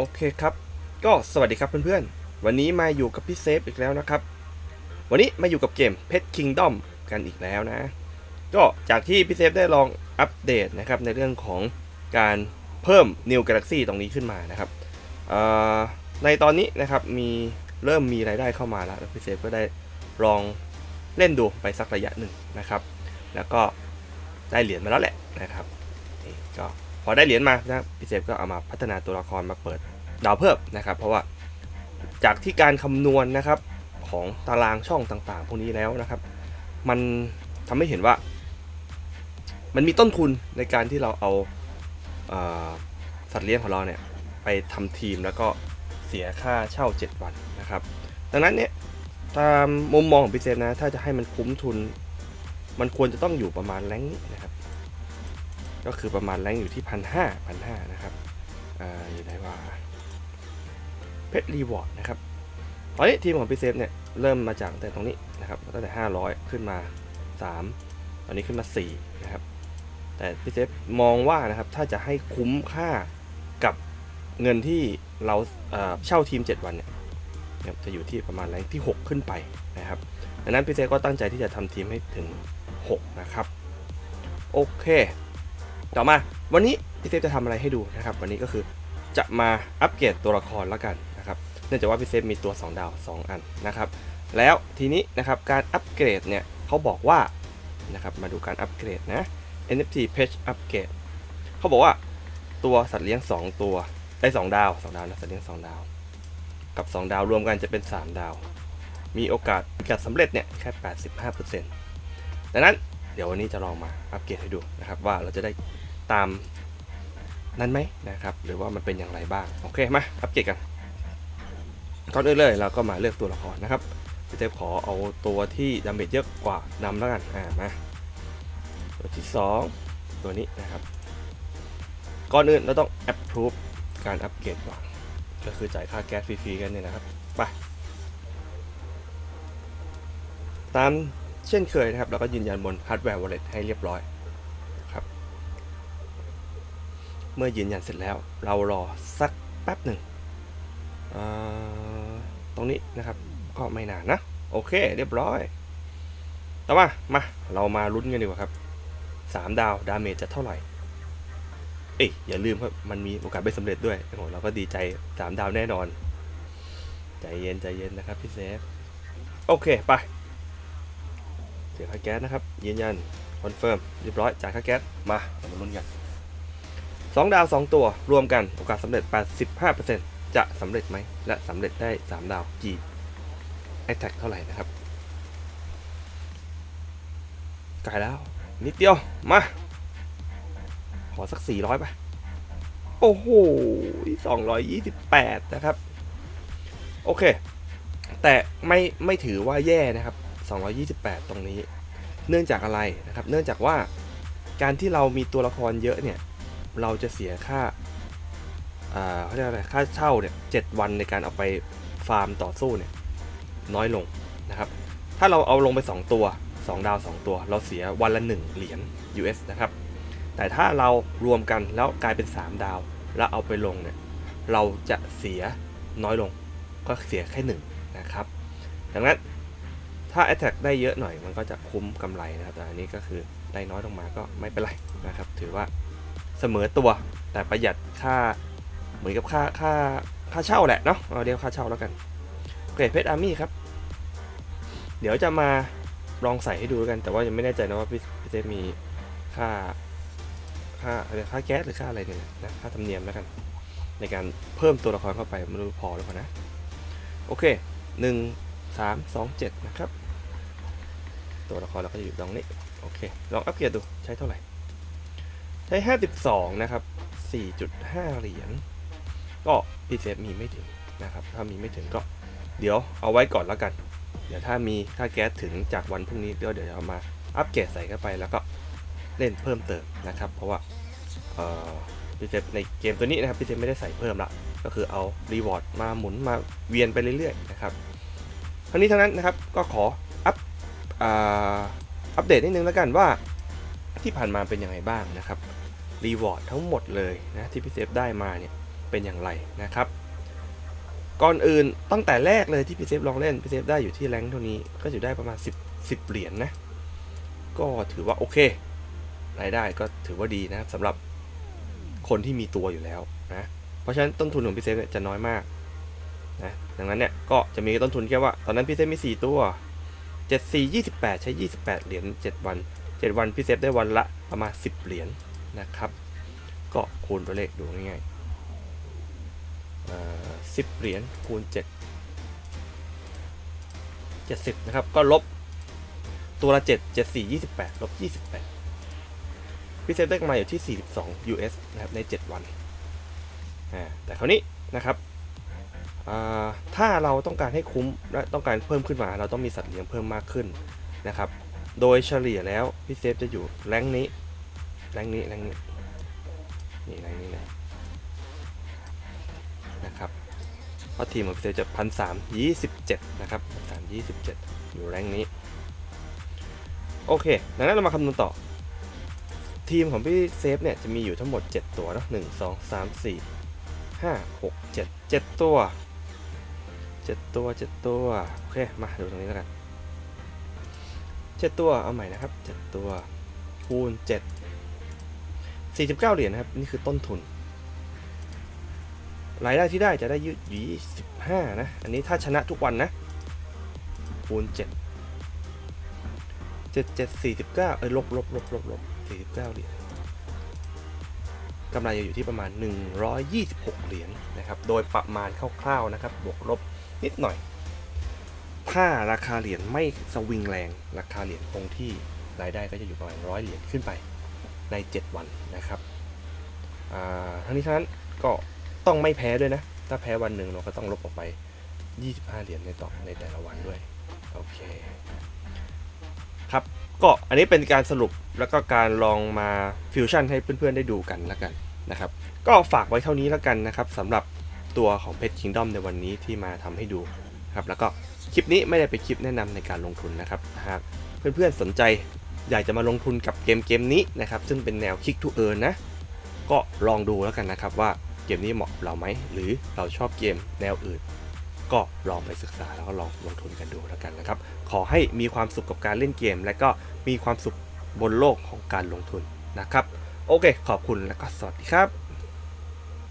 โอเคครับ ก็สวัสดีครับเพื่อนๆ วันนี้มาอยู่กับพี่เซฟอีกแล้วนะครับ วันนี้มาอยู่กับเกม Pet Kingdom กันอีกแล้วนะ ก็จากที่พี่เซฟได้ลองอัปเดตนะครับในเรื่องของการเพิ่ม New Galaxy ตรงนี้ขึ้นมานะครับในตอนนี้นะครับมีเริ่มมีรายได้เข้ามาแล้วแล้วพี่เซฟก็ได้ลองเล่นดูไปสักระยะหนึ่งนะครับ แล้วก็ได้เหรียญมาแล้วแหละนะครับนี่ก็พอได้เหรียญมานะพี่เซฟก็เอามาพัฒนาตัวละครมาเปิด ดาวเพิ่มนะครับ เพราะว่าจากที่การคำนวณนะครับของตารางช่องต่างๆ พวกนี้แล้วนะครับ มันทำให้เห็นว่า มันมีต้นทุนในการที่เราเอาเอ่อสัตว์เลี้ยงของเราเนี่ยไปทำทีมแล้วก็เสียค่าเช่า 7 วันนะครับ ดังนั้นเนี่ยตามมุมมองของพี่เซฟนะถ้าจะให้มันคุ้มทุน มันควรจะต้องอยู่ประมาณแรงนี้นะครับ ก็คือประมาณแรงอยู่ที่พันห้าพันห้านะครับอ่าอยู่ไหนว่า เพชรรีวอร์ดนะครับตอนนี้ทีมของพี่เซฟเนี่ยเริ่มมาจากแต่ตรงนี้นะครับตั้งแต่ 500 ขึ้นมา 3 ตอนนี้ขึ้นมา 4 นะครับ แต่พี่เซฟมองว่านะครับถ้าจะให้คุ้มค่ากับเงินที่เราเช่าทีม 7 วันเนี่ยจะอยู่ที่ประมาณแรงที่ 6 ขึ้นไปนะครับดังนั้นพี่เซฟก็ตั้งใจที่จะทำทีมให้ถึง 6 นะครับ โอเค ต่อมาวันนี้พี่เซฟจะทำอะไรให้ดูนะครับ วันนี้ก็คือจะมาอัปเกรดตัวละครแล้วกัน เนื่องจากว่าพี่เซฟมีตัว 2 ดาว 2 อันนะครับ แล้วทีนี้นะครับการอัปเกรดเนี่ยเขาบอกว่านะครับมาดูการอัปเกรดนะ NFT Page Upgrade เขาบอกว่าตัวสัตว์เลี้ยง 2 ตัวได้2ดาว 2 ดาวนะสัตว์เลี้ยง 2 ดาว กับ 2 ดาวรวมกันจะเป็น 3 ดาว มีโอกาสการสำเร็จเนี่ยแค่ 85%ดังนั้นเดี๋ยววันนี้จะลองมาอัปเกรดให้ดูนะครับว่าเราจะได้ตามนั้นไหมนะครับหรือว่ามันเป็นอย่างไรบ้าง โอเคมาอัปเกรดกัน ก่อนอื่นเลยเราก็มาเลือกตัวละครนะครับพี่เทพขอเอาตัวที่ดาเมจเยอะกว่านำแล้วกันอ่ามาตัวที่ 2 ตัวนี้นะครับ ก่อนอื่นเราต้อง approve การอัปเกรดก่อน ก็คือจ่ายค่าแก๊สฟรีๆกันเนี่ยนะครับไปตามเช่นเคยนะครับ เราก็ยืนยันบน hardware wallet ให้เรียบร้อยครับ เมื่อยืนยันเสร็จแล้ว เรารอสักแป๊บหนึ่งอ่า ตรงนี้นะครับ ก็ไม่นานนะ โอเค เรียบร้อย แต่ว่ามาเรามาลุ้นกันดีกว่าครับ 3 ดาวดาเมจจะเท่าไหร่ เอ้ยอย่าลืมครับมันมีโอกาสไม่สำเร็จด้วยโอ้โหเราก็ดีใจ 3 ดาวแน่นอน ใจเย็นใจเย็นนะครับพี่เซฟ โอเคไปเสียค่าแก๊สนะครับยืนยันคอนเฟิร์มเรียบร้อยจ่ายค่าแก๊สมาเรามาลุ้นกัน 2 ดาว 2 ตัวรวมกันโอกาสสำเร็จ 85% จะสำเร็จไหม และสำเร็จได้ 3 ดาวกี่ Attack เท่าไหร่นะครับไกลแล้ว นิดเดียว มา ขอสัก 400 ไป โอ้โห 228 นะครับ โอเค แต่ไม่ไม่ถือว่าแย่นะครับ 228 ตรงนี้ เนื่องจากอะไรนะครับ เนื่องจากว่าการที่เรามีตัวละครเยอะเนี่ย เราจะเสียค่า เขาเรียกอะไรค่าเช่าเนี่ยเจ็ดวันในการเอาไปฟาร์มต่อสู้เนี่ยน้อยลงนะครับ ถ้าเราเอาลงไป 2 ตัว 2 ดาว 2 ตัว เราเสียวันละ 1 เหรียญ US นะครับ แต่ถ้าเรารวมกันแล้วกลายเป็น 3 ดาว แล้วเอาไปลงเนี่ยเราจะเสียน้อยลงก็เสียแค่ 1 นะครับ ดังนั้นถ้า Attack ได้เยอะหน่อยมันก็จะคุ้มกำไรนะครับ แต่อันนี้ก็คือได้น้อยลงมาก็ไม่เป็นไรนะครับ ถือว่าเสมอตัวแต่ประหยัดค่า เหมือนกับค่าค่าค่าเช่าแหละเนาะเอาเรียกค่าเช่าแล้วกันเกรดเพชรอาร์มี่ครับ เดี๋ยวจะมาลองใส่ให้ดูกัน แต่ว่ายังไม่แน่ใจนะว่าพี่พี่เซมีค่าค่าอะไรค่าแก๊สหรือค่าอะไรเนี่ยนะค่าธรรมเนียมแล้วกัน ในการเพิ่มตัวละครเข้าไปไม่รู้พอหรือเปล่านะ โอเคหนึ่งสามสองเจ็ดนะครับ ตัวละครเราก็จะอยู่ตรงนี้ โอเค ลองอัปเกรดดูใช้เท่าไหร่ ใช้ห้าสิบสองนะครับสี่จุดห้าเหรียญ ก็พี่เซฟมีไม่ถึงนะครับ ถ้ามีไม่ถึงก็เดี๋ยวเอาไว้ก่อนแล้วกัน เดี๋ยวถ้ามีค่าแก๊สถึงจากวันพรุ่งนี้เดี๋ยวเดี๋ยวเอามาอัปเกรดใส่เข้าไปแล้วก็เล่นเพิ่มเติมนะครับ เพราะว่าพี่เซฟในเกมตัวนี้นะครับพี่เซฟไม่ได้ใส่เพิ่มละก็คือเอารีวอร์ดมาหมุนมาเวียนไปเรื่อยๆนะครับทั้งนี้ทั้งนั้นนะครับก็ขออัปอัปเดตนิดนึงแล้วกันว่าที่ผ่านมาเป็นยังไงบ้างนะครับรีวอร์ดทั้งหมดเลยนะที่พี่เซฟได้มาเนี่ย เป็นอย่างไรนะครับ ก่อนอื่นตั้งแต่แรกเลยที่พี่เซฟลองเล่นพี่เซฟได้อยู่ที่แรงเท่านี้ก็อยู่ได้ประมาณ 10 10เหรียญนะก็ถือว่าโอเค รายได้ก็ถือว่าดีนะสำหรับคนที่มีตัวอยู่แล้วนะเพราะฉะนั้นต้นทุนของพี่เซฟจะน้อยมากนะดังนั้นเนี่ยก็จะมีต้นทุนแค่ว่า ตอนนั้นพี่เซฟมี 4 ตัว 7 4 28 ใช้ 28 เหรียญ7วัน 7 วันพี่เซฟได้วันละประมาณ 10 เหรียญนะครับ ก็คูณตัวเลขดูง่ายๆ เอ่10เหรียญคูณ7 70นะครับ ก็ลบตัวละ7 7 4 28ลบ28พี่เซฟได้กำไรอยู่ที่42 US นะครับใน7วันแต่คราวนี้นะครับถ้าเราต้องการให้คุ้มและต้องการเพิ่มขึ้นมา เราต้องมีสัตว์เลี้ยงเพิ่มมากขึ้นนะครับ โดยเฉลี่ยแล้วพี่เซฟจะอยู่แรงนี้แรงนี้แรงนี้นี่แรงนี้ เพราะทีมของพี่เซฟจะพันสามยี่สิบเจ็ดนะครับพันสามยี่สิบเจ็ดอยู่แรงนี้ โอเคดังนั้นเรามาคำนวณต่อ ทีมของพี่เซฟเนี่ยจะมีอยู่ทั้งหมด 7 ตัวเนะหนึ่งสองสามสี่ห้าหกเจ็ดเจ็ดตัวเจ็ดตัวเจ็ดตัว โอเค มาดูตรงนี้แล้วกันเจ็ดตัว เอาใหม่นะครับเจ็ดตัว คูณเจ็ดสี่สิบเก้าเหรียญนะครับ นี่คือต้นทุน รายได้ที่ได้จะได้ยืดยี่สิบห้านะ อันนี้ถ้าชนะทุกวันนะคูณเจ็ดเจ็ดเจ็ดสี่สิบเก้าเอ้ยลบลบลบลบลบสี่สิบเก้าเหรียญกำไรจะอยู่ที่ประมาณ 126 เหรียญนะครับ โดยประมาณคร่าวๆนะครับ บวกลบนิดหน่อย ถ้าราคาเหรียญไม่สวิงแรง ราคาเหรียญคงที่รายได้ก็จะอยู่ประมาณร้อยเหรียญขึ้นไปใน 7 วันนะครับทั้งนี้ทั้งนั้นก็ ต้องไม่แพ้ด้วยนะ ถ้าแพ้วันหนึ่งเราก็ต้องลบออกไป 25 เหรียญในต่อในแต่ละวันด้วย โอเค ครับ ก็อันนี้เป็นการสรุปแล้วก็การลองมาฟิวชั่นให้เพื่อนๆได้ดูกันแล้วกันนะครับ ก็ฝากไว้เท่านี้แล้วกันนะครับสำหรับตัวของ Pet Kingdom ในวันนี้ที่มาทำให้ดูครับ แล้วก็คลิปนี้ไม่ได้เป็นคลิปแนะนำในการลงทุนนะครับหากเพื่อนๆสนใจอยากจะมาลงทุนกับเกมเกมนี้นะครับ ซึ่งเป็นแนว Kick to Earn นะ ก็ลองดูแล้วกันนะครับว่า เกมนี้เหมาะเราไหม หรือเราชอบเกมแนวอื่น ก็ลองไปศึกษาแล้วก็ลองลงทุนกันดูแล้วกันนะครับ ขอให้มีความสุขกับการเล่นเกม และก็มีความสุขบนโลกของการลงทุนนะครับ โอเค ขอบคุณและก็สวัสดีครับ